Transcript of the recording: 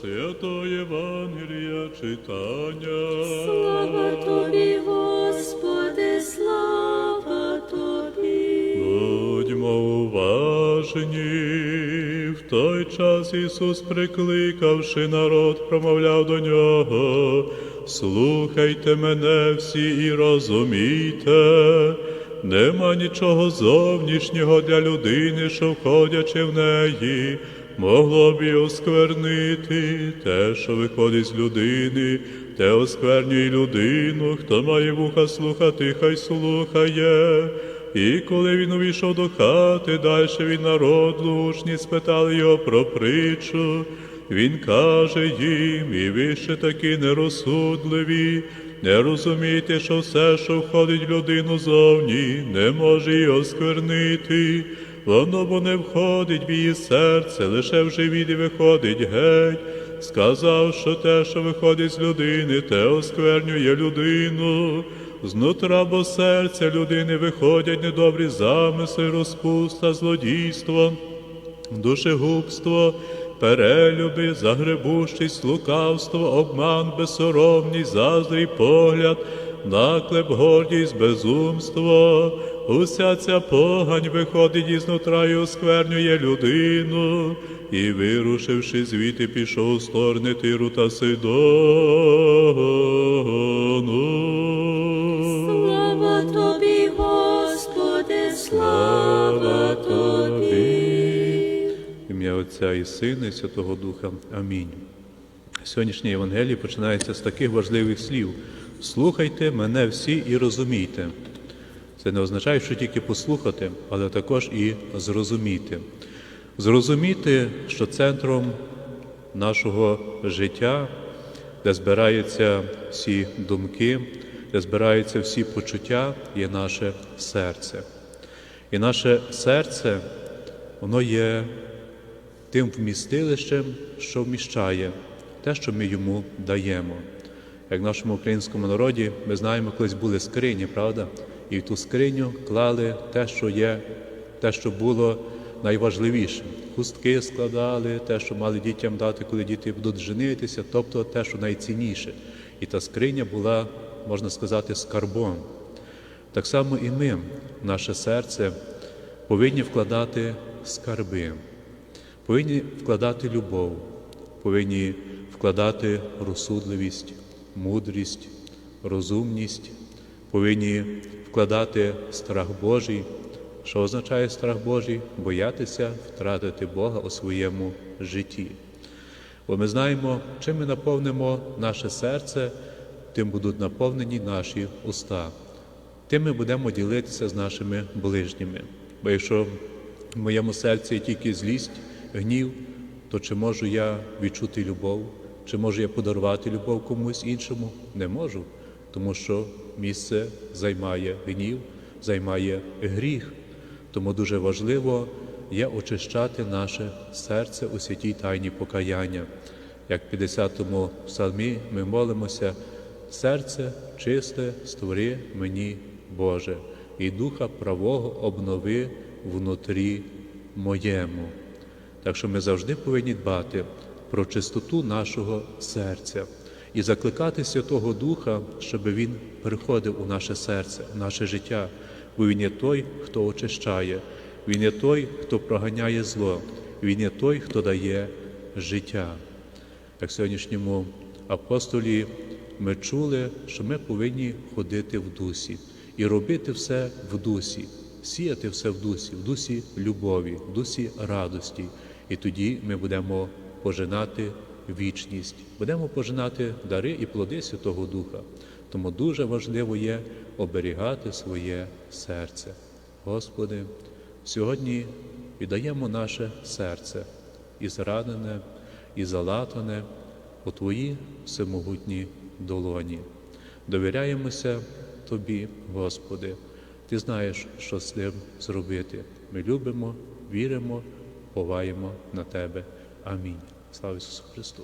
Святого Євангелія читання. Слава тобі, Господи, слава тобі. Будьмо уважні. В той час Ісус, прикликавши народ, промовляв до нього. Слухайте мене всі і розумійте. Нема нічого зовнішнього для людини, що входячи в неї, могло б і осквернити те, що виходить з людини, те осквернює людину, хто має вуха слухати, хай слухає. І коли він увійшов до хати, далі він народу учні спитали його про притчу. Він каже їм, і ви ще такі нерозсудливі, не розумієте, що все, що входить в людину зовні, не може її осквернити. Воно бо не входить в її серце, лише в живіт і виходить геть. Сказав, що те, що виходить з людини, те осквернює людину. Знутра бо серця людини виходять недобрі замисли, розпуста, злодійство, душегубство, перелюби, загребущість, лукавство, обман, безсоромність, заздрій погляд, наклеп, гордість, безумство. Уся ця погань виходить із нутра і осквернює людину, і, вирушивши звідти, пішов сторони Тиру та Сидону. Слава тобі, Господи, слава тобі. Ім'я Отця і Сина, і Святого Духа. Амінь. Сьогоднішнє Євангеліє починається з таких важливих слів. Слухайте мене всі і розумійте. Це не означає, що тільки послухати, але також і зрозуміти. Зрозуміти, що центром нашого життя, де збираються всі думки, де збираються всі почуття, є наше серце. І наше серце, воно є тим вмістилищем, що вміщає те, що ми йому даємо. Як в нашому українському народі ми знаємо, колись були скрині, правда? І в ту скриню клали те, що є, те, що було найважливіше. Хустки складали, те, що мали дітям дати, коли діти будуть женитися, тобто те, що найцінніше. І та скриня була, можна сказати, скарбом. Так само і ми, наше серце, повинні вкладати скарби, повинні вкладати любов, повинні вкладати розсудливість, мудрість, розумність, повинні вкладати страх Божий. Що означає страх Божий? Боятися втратити Бога у своєму житті. Бо ми знаємо, чим ми наповнимо наше серце, тим будуть наповнені наші уста. Тим ми будемо ділитися з нашими ближніми. Бо якщо в моєму серці є тільки злість, гнів, то чи можу я відчути любов, чи можу я подарувати любов комусь іншому? Не можу, тому що місце займає гнів, займає гріх. Тому дуже важливо є очищати наше серце у святій тайні покаяння. Як в 50-му псалмі ми молимося, серце чисте створи мені, Боже, і духа правого обнови внутрі моєму. Так що ми завжди повинні дбати про чистоту нашого серця і закликати Святого Духа, щоб Він приходив у наше серце, в наше життя, бо Він є той, хто очищає, Він є той, хто проганяє зло, Він є той, хто дає життя. Як сьогоднішньому апостолі ми чули, що ми повинні ходити в дусі і робити все в дусі, сіяти все в дусі, в дусі любові, в дусі радості. І тоді ми будемо пожинати вічність, будемо пожинати дари і плоди Святого Духа. Тому дуже важливо є оберігати своє серце. Господи, сьогодні віддаємо наше серце і зранене, і залатане у Твої всемогутні долоні. Довіряємося Тобі, Господи. Ти знаєш, що з цим зробити. Ми любимо, віримо, поваємо на Тебе. Амінь. Слава Ісусу Христу!